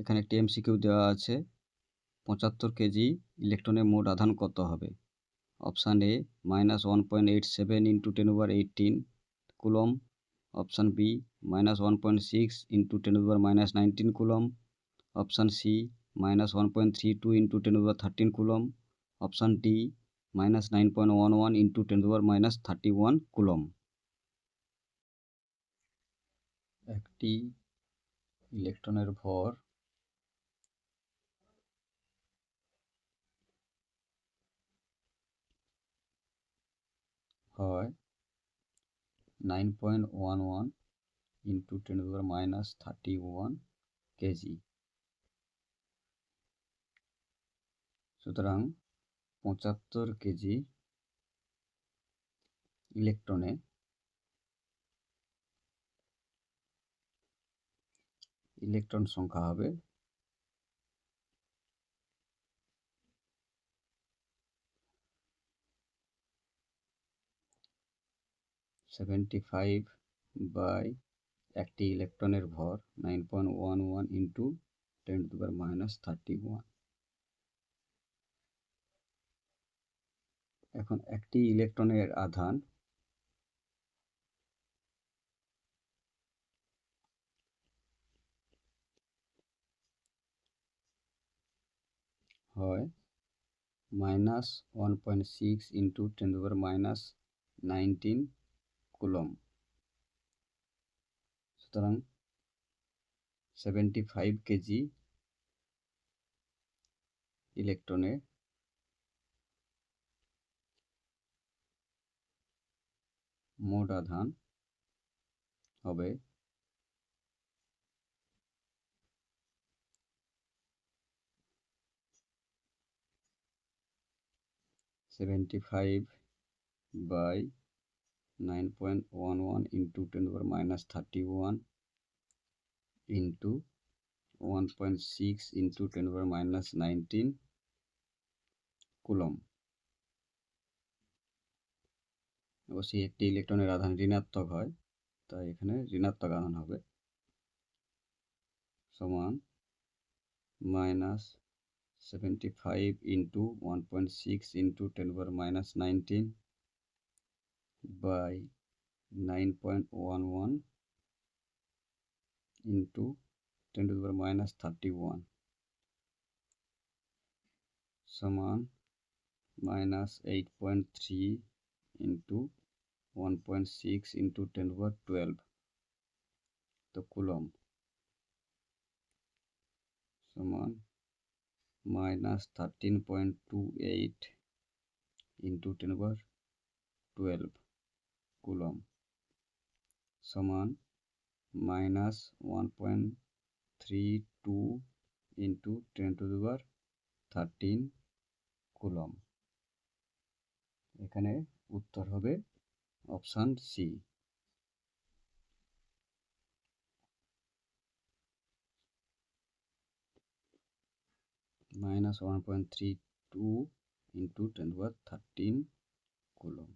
এখানে একটি এমসিকিউ দেওয়া আছে। পঁচাত্তর কেজি ইলেকট্রনের মোট আধান কত হবে? Option A, minus one point eight seven into ten over eighteen. Coulomb option B, minus one point six into ten over minus nineteen coulomb option C, minus one point three two into ten over thirteen coulomb option D, minus nine point one one into ten over minus thirty one coulomb একটি ইলেকট্রনের ভর হয় nine point one one into ten power minus thirty one KG সুতরাং পঁচাত্তর KG ইলেকট্রনে electron সংখ্যা হবে seventy five by একটি ইলেকট্রনের ভর nine point one one into ten to minus thirty এখন একটি ইলেকট্রনের আধান হয় minus one point six into ten to minus nineteen coulomb. সুতরাং সেভেন্টি ফাইভ কেজি ইলেকট্রনে মোট আধান হবে seventy five by nine point one one into ten power minus thirty one into one point six into ten power minus nineteen coulomb অবশ্যই একটি ইলেকট্রনের আধান ঋণাত্মক হয়, তাই এখানে ঋণাত্মক আধান হবে সমান minus seventy five into one point six into ten minus nineteen by 9.11 into 10 to the power minus 31 on minus 8.3 into 1.6 into 10 to the 12 the coulomb. समान minus 13.28 into 10 to the 12 coulomb সমান minus one point three two into ten to দিবার thirteen coulomb. এখানে উত্তর হবে option C minus one point three two into ten to thirteen coulomb.